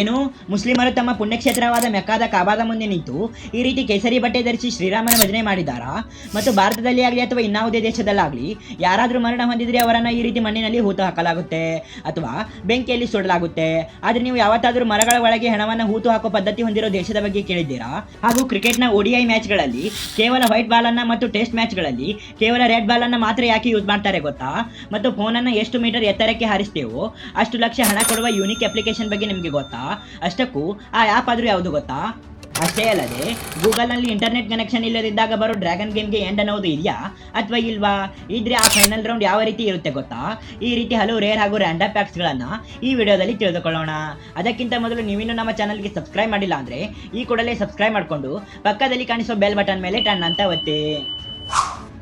ಏನು? ಮುಸ್ಲಿಮರು ತಮ್ಮ ಪುಣ್ಯಕ್ಷೇತ್ರವಾದ ಮೆಕ್ಕಾದ ಕಾಬಾದ ಮುಂದೆ ನಿಂತು ಈ ರೀತಿ ಕೇಸರಿ ಬಟ್ಟೆ ಧರಿಸಿ ಶ್ರೀರಾಮನ ಭಜನೆ ಮಾಡಿದಾರಾ? ಮತ್ತು ಭಾರತದಲ್ಲಿ ಆಗಲಿ ಅಥವಾ ಇನ್ನಾವುದೇ ದೇಶದಲ್ಲಾಗಲಿ, ಯಾರಾದರೂ ಮರಣ ಹೊಂದಿದ್ರೆ ಅವರನ್ನು ಈ ರೀತಿ ಮಣ್ಣಿನಲ್ಲಿ ಹೂತು ಹಾಕಲಾಗುತ್ತೆ ಅಥವಾ ಬೆಂಕಿಯಲ್ಲಿ ಸುಡಲಾಗುತ್ತೆ. ಆದರೆ ನೀವು ಯಾವತ್ತಾದರೂ ಮರಗಳ ಒಳಗೆ ಹಣವನ್ನು ಹೂತು ಹಾಕೋ ಪದ್ಧತಿ ಹೊಂದಿರೋ ದೇಶದ ಬಗ್ಗೆ ಕೇಳಿದ್ದೀರಾ? ಹಾಗೂ ಕ್ರಿಕೆಟ್ನ ಒಡಿಐ ಮ್ಯಾಚ್ಗಳಲ್ಲಿ ಕೇವಲ ವೈಟ್ ಬಾಲನ್ನು ಮತ್ತು ಟೆಸ್ಟ್ ಮ್ಯಾಚ್ಗಳಲ್ಲಿ ಕೇವಲ ರೆಡ್ ಬಾಲನ್ನು ಮಾತ್ರ ಯಾಕೆ ಯೂಸ್ ಮಾಡ್ತಾರೆ ಗೊತ್ತಾ? ಮತ್ತು ಫೋನನ್ನು ಎಷ್ಟು ಮೀಟರ್ ಎತ್ತರಕ್ಕೆ ಹಾರಿಸ್ತೇವೋ ಅಷ್ಟು ಲಕ್ಷ ಹಣ ಕೊಡುವ ಯೂನಿಕ್ ಅಪ್ಲಿಕೇಶನ್ ಬಗ್ಗೆ ನಿಮಗೆ ಗೊತ್ತಾ? ಅಷ್ಟಕ್ಕೂ ಆ ಆ್ಯಪ್ ಆದರೂ ಯಾವುದು ಗೊತ್ತಾ? ಅಷ್ಟೇ ಅಲ್ಲದೆ, ಗೂಗಲ್ನಲ್ಲಿ ಇಂಟರ್ನೆಟ್ ಕನೆಕ್ಷನ್ ಇಲ್ಲದಿದ್ದಾಗ ಬರೋ ಡ್ರ್ಯಾಗನ್ ಗೇಮ್ಗೆ ಎಂಡ್ ಅನ್ನೋದು ಇದೆಯಾ? ಅಥವಾ ಇಲ್ವಾ? ಇದ್ರೆ ಆ ಫೈನಲ್ ರೌಂಡ್ ಯಾವ ರೀತಿ ಇರುತ್ತೆ ಗೊತ್ತಾ? ಈ ರೀತಿ ಹಲವು ರೇರ್ ಹಾಗೂ ರ್ಯಾಂಡಮ್ ಪ್ಯಾಕ್ಸ್ಗಳನ್ನು ಈ ವಿಡಿಯೋದಲ್ಲಿ ತಿಳಿದುಕೊಳ್ಳೋಣ. ಅದಕ್ಕಿಂತ ಮೊದಲು ನೀವಿನ್ನೂ ನಮ್ಮ ಚಾನಲ್ಗೆ ಸಬ್ಸ್ಕ್ರೈಬ್ ಮಾಡಿಲ್ಲ ಅಂದರೆ, ಈ ಕೂಡಲೇ ಸಬ್ಸ್ಕ್ರೈಬ್ ಮಾಡಿಕೊಂಡು ಪಕ್ಕದಲ್ಲಿ ಕಾಣಿಸೋ ಬೆಲ್ ಬಟನ್ ಮೇಲೆ ಟನ್ ಅಂತ ಒತ್ತಿ.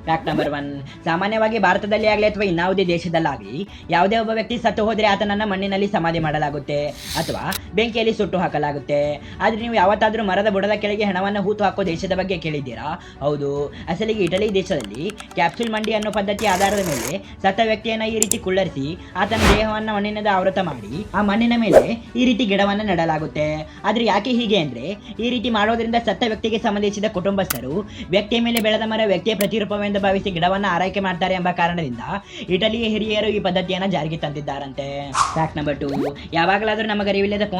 ಫ್ಯಾಕ್ಟ್ ನಂಬರ್ ಒನ್ ಸಾಮಾನ್ಯವಾಗಿ ಭಾರತದಲ್ಲಿ ಆಗಲಿ ಅಥವಾ ಇನ್ನಾವುದೇ ದೇಶದಲ್ಲಾಗಲಿ, ಯಾವುದೇ ಒಬ್ಬ ವ್ಯಕ್ತಿ ಸತ್ತು ಹೋದರೆ ಆತನನ್ನು ಮಣ್ಣಿನಲ್ಲಿ ಸಮಾಧಿ ಮಾಡಲಾಗುತ್ತೆ. ಅಥವಾ ಬೆಂಕಿಯಲ್ಲಿ ಸುಟ್ಟು ಹಾಕಲಾಗುತ್ತೆ. ಆದರೆ ನೀವು ಯಾವತ್ತಾದರೂ ಮರದ ಬುಡದ ಕೆಳಗೆ ಹೆಣವನ್ನು ಹೂತು ಹಾಕೋ ದೇಶದ ಬಗ್ಗೆ ಕೇಳಿದ್ದೀರಾ? ಹೌದು. ಅಸಲಿಗೆ ಇಟಲಿ ದೇಶದಲ್ಲಿ ಕ್ಯಾಪ್ಸುಲ್ ಮಂಡಿ ಅನ್ನೋ ಪದ್ಧತಿ ಆಧಾರದ ಮೇಲೆ ಸತ್ತ ವ್ಯಕ್ತಿಯನ್ನು ಈ ರೀತಿ ಕುಳ್ಳರಿಸಿ ಆತನ ದೇಹವನ್ನು ಮಣ್ಣಿನಿಂದ ಆವೃತ ಮಾಡಿ ಆ ಮಣ್ಣಿನ ಮೇಲೆ ಈ ರೀತಿ ಗಿಡವನ್ನು ನೆಡಲಾಗುತ್ತೆ. ಆದರೆ ಯಾಕೆ ಹೀಗೆ ಅಂದರೆ ಈ ರೀತಿ ಮಾಡೋದ್ರಿಂದ ಸತ್ತ ವ್ಯಕ್ತಿಗೆ ಸಂಬಂಧಿಸಿದ ಕುಟುಂಬಸ್ಥರು ವ್ಯಕ್ತಿಯ ಮೇಲೆ ಬೆಳೆದ ಮರ ವ್ಯಕ್ತಿಯ ಪ್ರತಿರೂಪವೆಂದು ಭಾವಿಸಿ ಗಿಡವನ್ನು ಆರೈಕೆ ಮಾಡ್ತಾರೆ ಎಂಬ ಕಾರಣದಿಂದ ಇಟಲಿಯ ಹಿರಿಯರು ಈ ಪದ್ಧತಿಯನ್ನು ಜಾರಿಗೆ ತಂದಿದ್ದಾರಂತೆ. ಫ್ಯಾಕ್ಟ್ ನಂಬರ್ ಟು ಯಾವಾಗಲಾದರೂ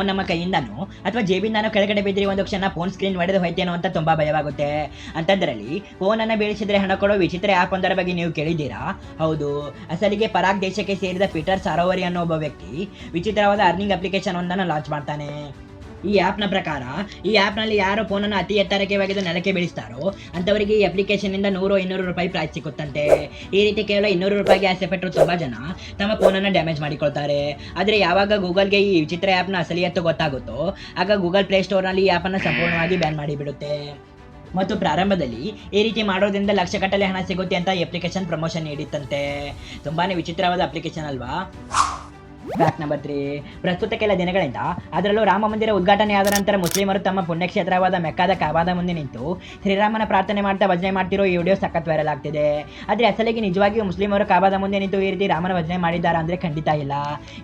ಫೋನ್ ನಮ್ಮ ಕೈಯಿಂದನೋ? ಅಥವಾ ಜೇಬಿಂದನೋ ಕೆಳಗಡೆ ಬಿದ್ದರೆ ಒಂದು ಕ್ಷಣ ಫೋನ್ ಸ್ಕ್ರೀನ್ ಒಡೆದು ಹೋಯ್ತೇನೋ ಅಂತ ತುಂಬಾ ಭಯವಾಗುತ್ತೆ. ಅಂತಂದ್ರಲ್ಲಿ ಫೋನನ್ನು ಬೀಳಿಸಿದ್ರೆ ಹಣ ಕೊಡೋ ವಿಚಿತ್ರ ಆ್ಯಪ್ ಒಂದರ ಬಗ್ಗೆ ನೀವು ಕೇಳಿದ್ದೀರಾ? ಹೌದು. ಅಸಲಿಗೆ ಪರಾಗ್ ದೇಶಕ್ಕೆ ಸೇರಿದ ಪೀಟರ್ ಸರೋವರಿ ಅನ್ನೋ ಒಬ್ಬ ವ್ಯಕ್ತಿ ವಿಚಿತ್ರವಾದ ಅರ್ನಿಂಗ್ ಅಪ್ಲಿಕೇಶನ್ ಒಂದನ್ನು ಲಾಂಚ್ ಮಾಡ್ತಾನೆ. ಈ ಆ್ಯಪ್ನ ಪ್ರಕಾರ, ಈ ಆ್ಯಪ್ನಲ್ಲಿ ಯಾರು ಫೋನನ್ನು ಅತಿ ಎತ್ತರಕ್ಕೆ ಒಗೆದು ನೆಲಕ್ಕೆ ಬೀಳಿಸ್ತಾರೋ, ಅಂಥವರಿಗೆ ಈ ಅಪ್ಲಿಕೇಶನ್ನಿಂದ ನೂರು ಇನ್ನೂರು ರೂಪಾಯಿ ಪ್ರೈಸ್ ಸಿಕ್ಕುತ್ತಂತೆ. ಈ ರೀತಿ ಕೇವಲ ಇನ್ನೂರು ರೂಪಾಯಿಗೆ ಆಸೆ ಪಟ್ಟರು ತುಂಬ ಜನ, ತಮ್ಮ ಫೋನನ್ನು ಡ್ಯಾಮೇಜ್ ಮಾಡಿಕೊಳ್ತಾರೆ. ಆದರೆ ಯಾವಾಗ ಗೂಗಲ್ಗೆ ಈ ವಿಚಿತ್ರ ಆ್ಯಪ್ನ ಅಸಲಿಯತ್ತು ಗೊತ್ತಾಗುತ್ತೋ, ಆಗ ಗೂಗಲ್ನಲ್ಲಿ ಈ ಆ್ಯಪನ್ನು ಸಂಪೂರ್ಣವಾಗಿ ಬ್ಯಾನ್ ಮಾಡಿಬಿಡುತ್ತೆ. ಮತ್ತು ಪ್ರಾರಂಭದಲ್ಲಿ ಈ ರೀತಿ ಮಾಡೋದ್ರಿಂದ ಲಕ್ಷಗಟ್ಟಲೆ ಹಣ ಸಿಗುತ್ತೆ ಅಂತ ಅಪ್ಲಿಕೇಶನ್ ಪ್ರಮೋಷನ್ ನೀಡಿತ್ತಂತೆ. ತುಂಬಾನೇ ವಿಚಿತ್ರವಾದ ಅಪ್ಲಿಕೇಶನ್ ಅಲ್ವಾ? ಫ್ಯಾಕ್ಟ್ ನಂಬರ್ ತ್ರೀ ಪ್ರಸ್ತುತ ಕೆಲ ದಿನಗಳಿಂದ ಅದರಲ್ಲೂ ರಾಮ ಮಂದಿರ ಉದ್ಘಾಟನೆ ಆದ ನಂತರ ಮುಸ್ಲಿಮರು ತಮ್ಮ ಪುಣ್ಯಕ್ಷೇತ್ರವಾದ ಮೆಕ್ಕಾದ ಕಾಬಾದ ಮುಂದೆ ನಿಂತು ಶ್ರೀರಾಮನ ಪ್ರಾರ್ಥನೆ ಮಾಡ್ತಾ ಭಜನೆ ಮಾಡ್ತಿರೋ ಈ ವಿಡಿಯೋ ಸಖತ್ ವೈರಲ್ ಆಗ್ತಿದೆ. ಆದರೆ ಅಸಲಿಗೆ ನಿಜವಾಗಿಯೂ ಮುಸ್ಲಿಮರು ಕಾಬಾದ ಮುಂದೆ ನಿಂತು ಈ ರೀತಿ ರಾಮನ ಭಜನೆ ಮಾಡಿದ್ದಾರೆ ಅಂದ್ರೆ ಖಂಡಿತ ಇಲ್ಲ.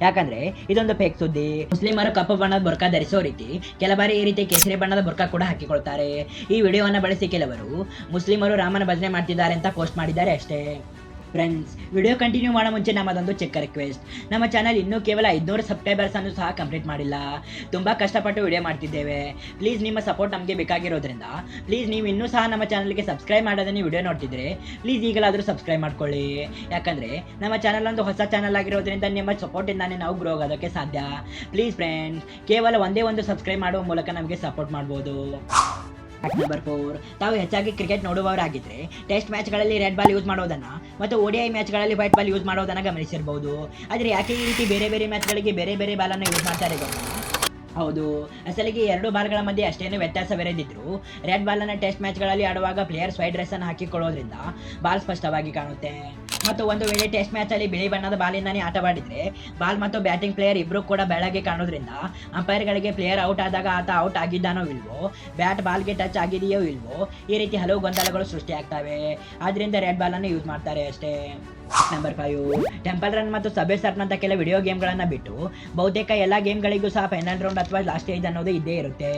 ಯಾಕಂದ್ರೆ ಇದೊಂದು ಫೇಕ್ ಸುದ್ದಿ. ಮುಸ್ಲಿಮರು ಕಪ್ಪು ಬಣ್ಣದ ಬುರ್ಕ ಧರಿಸೋ ರೀತಿ ಕೆಲ ಬಾರಿ ಈ ರೀತಿ ಕೇಸರಿ ಬಣ್ಣದ ಬುರ್ಕಾ ಕೂಡ ಹಾಕಿಕೊಳ್ತಾರೆ. ಈ ವಿಡಿಯೋವನ್ನು ಬಳಸಿ ಕೆಲವರು ಮುಸ್ಲಿಮರು ರಾಮನ ಭಜನೆ ಮಾಡ್ತಿದ್ದಾರೆ ಅಂತ ಪೋಸ್ಟ್ ಮಾಡಿದ್ದಾರೆ ಅಷ್ಟೇ. ಫ್ರೆಂಡ್ಸ್ ವಿಡಿಯೋ ಕಂಟಿನ್ಯೂ ಮಾಡೋ ಮುಂಚೆ ನಮ್ಮದೊಂದು ಚಿಕ್ಕ ರಿಕ್ವೆಸ್ಟ್ ನಮ್ಮ ಚಾನಲ್ ಇನ್ನೂ ಕೇವಲ ಐದುನೂರು ಸಬ್ಸ್ಕ್ರೈಬರ್ಸ್ ಅನ್ನು ಸಹ ಕಂಪ್ಲೀಟ್ ಮಾಡಿಲ್ಲ. ತುಂಬ ಕಷ್ಟಪಟ್ಟು ವಿಡಿಯೋ ಮಾಡ್ತಿದ್ದೇವೆ. ಪ್ಲೀಸ್ ನಿಮ್ಮ ಸಪೋರ್ಟ್ ನಮಗೆ ಬೇಕಾಗಿರೋದ್ರಿಂದ. ಪ್ಲೀಸ್ ನೀವು ಇನ್ನೂ ಸಹ ನಮ್ಮ ಚಾನಲ್ಗೆ ಸಬ್ಸ್ಕ್ರೈಬ್ ಮಾಡೋದನ್ನು ವಿಡಿಯೋ ನೋಡ್ತಿದ್ರೆ ಪ್ಲೀಸ್ ಈಗಲಾದರೂ ಸಬ್ಸ್ಕ್ರೈಬ್ ಮಾಡ್ಕೊಳ್ಳಿ. ಯಾಕಂದರೆ ನಮ್ಮ ಚಾನಲ್ ಒಂದು ಹೊಸ ಚಾನಲ್ ಆಗಿರೋದ್ರಿಂದ ನಿಮ್ಮ ಸಪೋರ್ಟಿಂದಾನೇ ನಾವು ಗ್ರೋ ಆಗೋದಕ್ಕೆ ಸಾಧ್ಯ. ಪ್ಲೀಸ್ ಫ್ರೆಂಡ್ಸ್ ಕೇವಲ ಒಂದೇ ಒಂದು ಸಬ್ಸ್ಕ್ರೈಬ್ ಮಾಡುವ ಮೂಲಕ ನಮಗೆ ಸಪೋರ್ಟ್ ಮಾಡ್ಬೋದು. ನಂಬರ್ ಫೋರ್ ತಾವು ಹೆಚ್ಚಾಗಿ ಕ್ರಿಕೆಟ್ ನೋಡುವವರಾಗಿದ್ದರೆ ಟೆಸ್ಟ್ ಮ್ಯಾಚ್ಗಳಲ್ಲಿ ರೆಡ್ ಬಾಲ್ ಯೂಸ್ ಮಾಡೋದನ್ನ ಮತ್ತು ಓಡಿಐ ಮ್ಯಾಚ್ಗಳಲ್ಲಿ ವೈಟ್ ಬಾಲ್ ಯೂಸ್ ಮಾಡೋದನ್ನ ಗಮನಿಸಿರ್ಬೋದು. ಆದರೆ ಯಾಕೆ ಈ ರೀತಿ ಬೇರೆ ಬೇರೆ ಮ್ಯಾಚ್ಗಳಿಗೆ ಬೇರೆ ಬೇರೆ ಬಾಲನ್ನು ಯೂಸ್ ಮಾಡ್ತಾರೆ ಹೌದು. ಅಸಲಿಗೆ ಎರಡು ಬಾಲ್ಗಳ ಮಧ್ಯೆ ಅಷ್ಟೇನು ವ್ಯತ್ಯಾಸವಿರದಿದ್ರು. ರೆಡ್ ಬಾಲನ್ನು ಟೆಸ್ಟ್ ಮ್ಯಾಚ್ಗಳಲ್ಲಿ ಆಡುವಾಗ ಪ್ಲೇಯರ್ಸ್ ವೈಟ್ ಡ್ರೆಸ್ ಅನ್ನು ಹಾಕಿಕೊಳ್ಳೋದ್ರಿಂದ ಬಾಲ್ ಸ್ಪಷ್ಟವಾಗಿ ಕಾಣುತ್ತೆ. ಮತ್ತು ಒಂದು ವೇಳೆ ಟೆಸ್ಟ್ ಮ್ಯಾಚ್ ಅಲ್ಲಿ ಬಿಳಿ ಬಣ್ಣದ ಬಾಲಿಂದಾನೇ ಆಟವಾಡಿದ್ರೆ ಬಾಲ್ ಮತ್ತು ಬ್ಯಾಟಿಂಗ್ ಪ್ಲೇಯರ್ ಇಬ್ಬರು ಕೂಡ ಬೆಳಗ್ಗೆ ಕಾಣೋದ್ರಿಂದ ಅಂಪೈರ್ಗಳಿಗೆ ಪ್ಲೇಯರ್ ಔಟ್ ಆದಾಗ ಆತ ಔಟ್ ಆಗಿದ್ದಾನೋ ಇಲ್ವೋ ಬ್ಯಾಟ್ ಬಾಲ್ಗೆ ಟಚ್ ಆಗಿದೆಯೋ ಇಲ್ವೋ, ಈ ರೀತಿ ಹಲವು ಗೊಂದಲಗಳು ಸೃಷ್ಟಿಯಾಗ್ತವೆ. ಆದ್ರಿಂದ ರೆಡ್ ಬಾಲನ್ನು ಯೂಸ್ ಮಾಡ್ತಾರೆ ಅಷ್ಟೇ. ನಂಬರ್ ಫೈವ್ ಟೆಂಪಲ್ ರನ್ ಮತ್ತು ಸಬೆ ಸರ್ನಂತ ಕೆಲ ವಿಡಿಯೋ ಗೇಮ್ಗಳನ್ನು ಬಿಟ್ಟು, ಬಹುತೇಕ ಎಲ್ಲ ಗೇಮ್ಗಳಿಗೂ ಸಹ ಫೈನಲ್ ರೌಂಡ್ ಅಥವಾ ಲಾಸ್ಟ್ ಏಜ್ ಅನ್ನೋದು ಇದ್ದೇ ಇರುತ್ತೆ.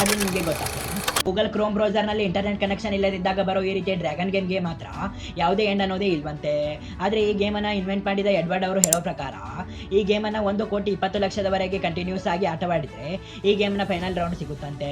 ಅದು ನಿಮಗೆ ಗೊತ್ತಾಗ್ತದೆ. ಗೂಗಲ್ ಕ್ರೋಮ್ ಬ್ರೌಸರ್ನಲ್ಲಿ ಇಂಟರ್ನೆಟ್ ಕನೆಕ್ಷನ್ ಇಲ್ಲದಿದ್ದಾಗ ಬರೋ ಈ ರೀತಿಯ ಡ್ರ್ಯಾಗನ್ ಗೇಮ್ಗೆ ಮಾತ್ರ ಯಾವುದೇ ಎಂಡ್ ಅನ್ನೋದೇ ಇಲ್ವಂತೆ. ಆದರೆ ಈ ಗೇಮನ್ನು ಇನ್ವೆಂಟ್ ಮಾಡಿದ ಎಡ್ವರ್ಡ್ ಅವರು ಹೇಳೋ ಪ್ರಕಾರ, ಈ ಗೇಮನ್ನು ಒಂದು ಕೋಟಿ ಇಪ್ಪತ್ತು ಲಕ್ಷದವರೆಗೆ ಕಂಟಿನ್ಯೂಸ್ ಆಗಿ ಆಟವಾಡಿದರೆ ಈ ಗೇಮ್ನ ಫೈನಲ್ ರೌಂಡ್ ಸಿಗುತ್ತಂತೆ.